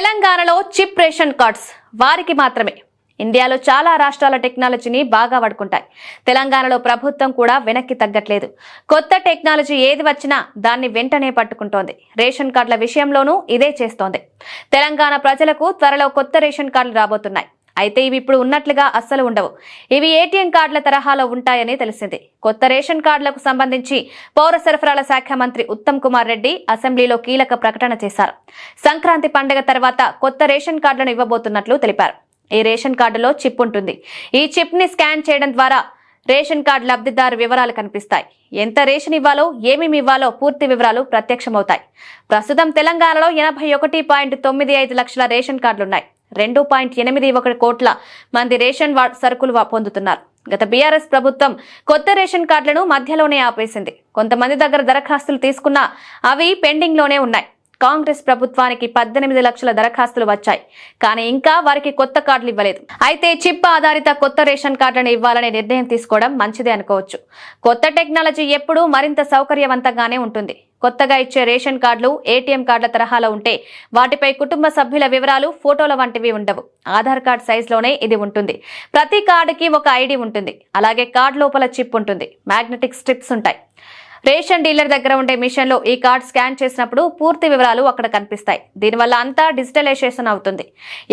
తెలంగాణలో chip ration cards వారికి మాత్రమే. ఇండియాలో చాలా రాష్ట్రాల టెక్నాలజీని బాగా వాడుకుంటాయి. తెలంగాణలో ప్రభుత్వం కూడా వెనక్కి తగ్గట్లేదు. కొత్త టెక్నాలజీ ఏది వచ్చినా దాన్ని వెంటనే పట్టుకుంటోంది. రేషన్ కార్డుల విషయంలోనూ ఇదే చేస్తోంది. తెలంగాణ ప్రజలకు త్వరలో కొత్త రేషన్ కార్డులు రాబోతున్నాయి. అయితే ఇవి ఇప్పుడు ఉన్నట్లుగా అస్సలు ఉండవు. ఇవి ఏటీఎం కార్డుల తరహాలో ఉంటాయని తెలిసింది. కొత్త రేషన్ కార్డులకు సంబంధించి పౌర సరఫరాల శాఖ మంత్రి ఉత్తమ్ కుమార్ రెడ్డి అసెంబ్లీలో కీలక ప్రకటన చేశారు. సంక్రాంతి పండుగ తర్వాత కొత్త రేషన్ కార్డులను ఇవ్వబోతున్నట్లు తెలిపారు. ఈ రేషన్ కార్డులో చిప్ ఉంటుంది. ఈ చిప్ని స్కాన్ చేయడం ద్వారా రేషన్ కార్డు లబ్ధిదారు వివరాలు కనిపిస్తాయి. ఎంత రేషన్ ఇవ్వాలో ఏమేమి ఇవ్వాలో పూర్తి వివరాలు ప్రత్యక్షమవుతాయి. ప్రస్తుతం తెలంగాణలో ఎనభై ఒకటి పాయింట్ తొమ్మిది ఐదు లక్షల రేషన్ కార్డులున్నాయి. రెండు పాయింట్ ఎనిమిది ఒకటి కోట్ల మంది రేషన్ వా- సరుకులు పొందుతున్నారు. గత బీఆర్ఎస్ ప్రభుత్వం కొత్త రేషన్ కార్డులను మధ్యలోనే ఆపేసింది. కొంతమంది దగ్గర దరఖాస్తులు తీసుకున్నా అవి పెండింగ్లోనే ఉన్నాయి. కాంగ్రెస్ ప్రభుత్వానికి పద్దెనిమిది లక్షల దరఖాస్తులు వచ్చాయి. కానీ ఇంకా వారికి కొత్త కార్డులు ఇవ్వలేదు. అయితే చిప్ ఆధారిత కొత్త రేషన్ కార్డులను ఇవ్వాలనే నిర్ణయం తీసుకోవడం మంచిదే అనుకోవచ్చు. కొత్త టెక్నాలజీ ఎప్పుడూ మరింత సౌకర్యవంతంగానే ఉంటుంది. కొత్తగా ఇచ్చే రేషన్ కార్డులు ఏటీఎం కార్డుల తరహాలో ఉంటే వాటిపై కుటుంబ సభ్యుల వివరాలు ఫోటోల వంటివి ఉండవు. ఆధార్ కార్డ్ సైజులోనే ఇది ఉంటుంది. ప్రతి కార్డుకి ఒక ఐడి ఉంటుంది. అలాగే కార్డు లోపల చిప్ ఉంటుంది. మ్యాగ్నెటిక్ స్ట్రిప్స్ ఉంటాయి. రేషన్ డీలర్ దగ్గర ఉండే మిషన్లో ఈ కార్డ్ స్కాన్ చేసినప్పుడు పూర్తి వివరాలు అక్కడ కనిపిస్తాయి. దీనివల్ల అంతా డిజిటలైజేషన్ అవుతుంది.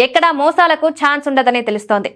ఎక్కడా మోసాలకు ఛాన్స్ ఉండదని తెలుస్తోంది.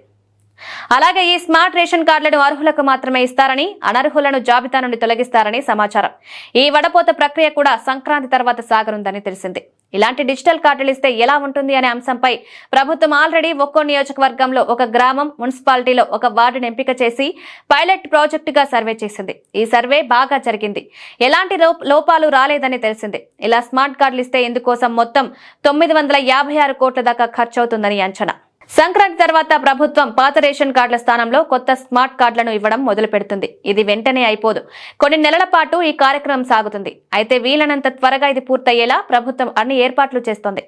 అలాగే ఈ స్మార్ట్ రేషన్ కార్డులను అర్హులకు మాత్రమే ఇస్తారని అనర్హులను జాబితా నుండి తొలగిస్తారని సమాచారం. ఈ వడపోత ప్రక్రియ కూడా సంక్రాంతి తర్వాత సాగనుందని తెలిసింది. ఇలాంటి డిజిటల్ కార్డులు ఇస్తే ఎలా ఉంటుంది అనే అంశంపై ప్రభుత్వం ఆల్రెడీ ఒక్కో నియోజకవర్గంలో ఒక గ్రామం మున్సిపాలిటీలో ఒక వార్డును ఎంపిక చేసి పైలట్ ప్రాజెక్టుగా సర్వే చేసింది. ఈ సర్వే బాగా జరిగింది. ఎలాంటి లోపాలు రాలేదని తెలిసింది. ఇలా స్మార్ట్ కార్డులు ఇస్తే ఇందుకోసం మొత్తం తొమ్మిది వందల యాభై ఆరు కోట్ల దాకా ఖర్చవుతుందని అంచనా. సంక్రాంతి తర్వాత ప్రభుత్వం పాత రేషన్ కార్డుల స్థానంలో కొత్త స్మార్ట్ కార్డులను ఇవ్వడం మొదలు పెడుతుంది ఇది వెంటనే అయిపోదు. కొన్ని నెలల పాటు ఈ కార్యక్రమం సాగుతుంది. అయితే వీలైనంత త్వరగా ఇది పూర్తయ్యేలా ప్రభుత్వం అన్ని ఏర్పాట్లు చేస్తోంది.